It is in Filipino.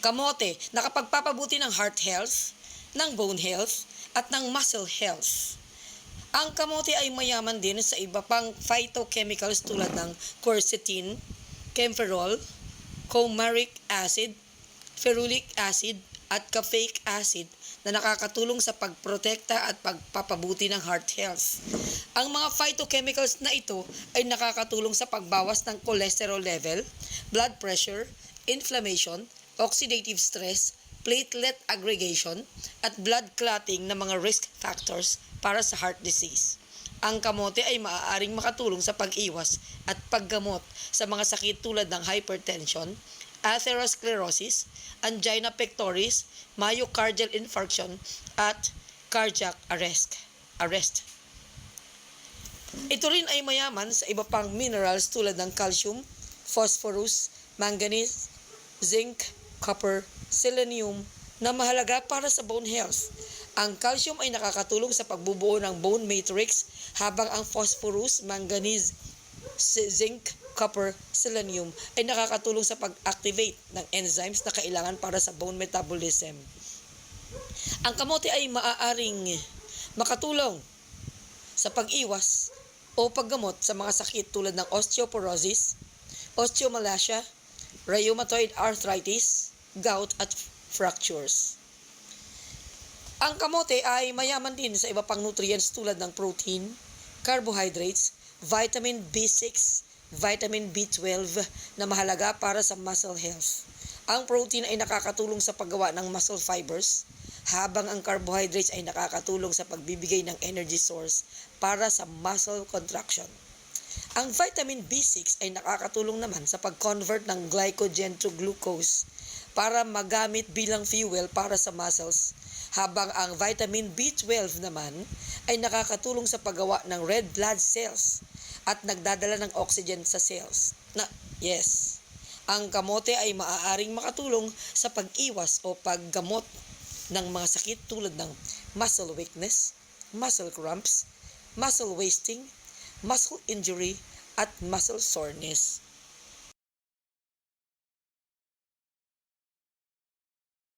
Kamote, nakapagpapabuti ng heart health, ng bone health, at ng muscle health. Ang kamote ay mayaman din sa iba pang phytochemicals tulad ng quercetin, camphorol, comaric acid, ferulic acid, at caffeic acid na nakakatulong sa pagprotekta at pagpapabuti ng heart health. Ang mga phytochemicals na ito ay nakakatulong sa pagbawas ng cholesterol level, blood pressure, inflammation, oxidative stress, platelet aggregation, at blood clotting na mga risk factors para sa heart disease. Ang kamote ay maaaring makatulong sa pag-iwas at paggamot sa mga sakit tulad ng hypertension, atherosclerosis, angina pectoris, myocardial infarction, at cardiac arrest. arrest. Ito rin ay mayaman sa iba pang minerals tulad ng calcium, phosphorus, manganese, zinc, copper, selenium na mahalaga para sa bone health. Ang calcium ay nakakatulong sa pagbubuo ng bone matrix habang ang phosphorus, manganese, zinc, copper, selenium ay nakakatulong sa pag-activate ng enzymes na kailangan para sa bone metabolism. Ang kamote ay maaaring makatulong sa pag-iwas o paggamot sa mga sakit tulad ng osteoporosis, osteomalacia, rheumatoid arthritis, gout at fractures. Ang kamote ay mayaman din sa iba pang nutrients tulad ng protein, carbohydrates, vitamin B6, vitamin B12 na mahalaga para sa muscle health. Ang protein ay nakakatulong sa paggawa ng muscle fibers, habang ang carbohydrates ay nakakatulong sa pagbibigay ng energy source para sa muscle contraction. Ang vitamin B6 ay nakakatulong naman sa pag-convert ng glycogen to glucose para magamit bilang fuel para sa muscles, habang ang vitamin B12 naman ay nakakatulong sa paggawa ng red blood cells at nagdadala ng oxygen sa cells. Na, yes. Ang kamote ay maaaring makatulong sa pag-iwas o paggamot ng mga sakit tulad ng muscle weakness, muscle cramps, muscle wasting, muscle injury, at muscle soreness.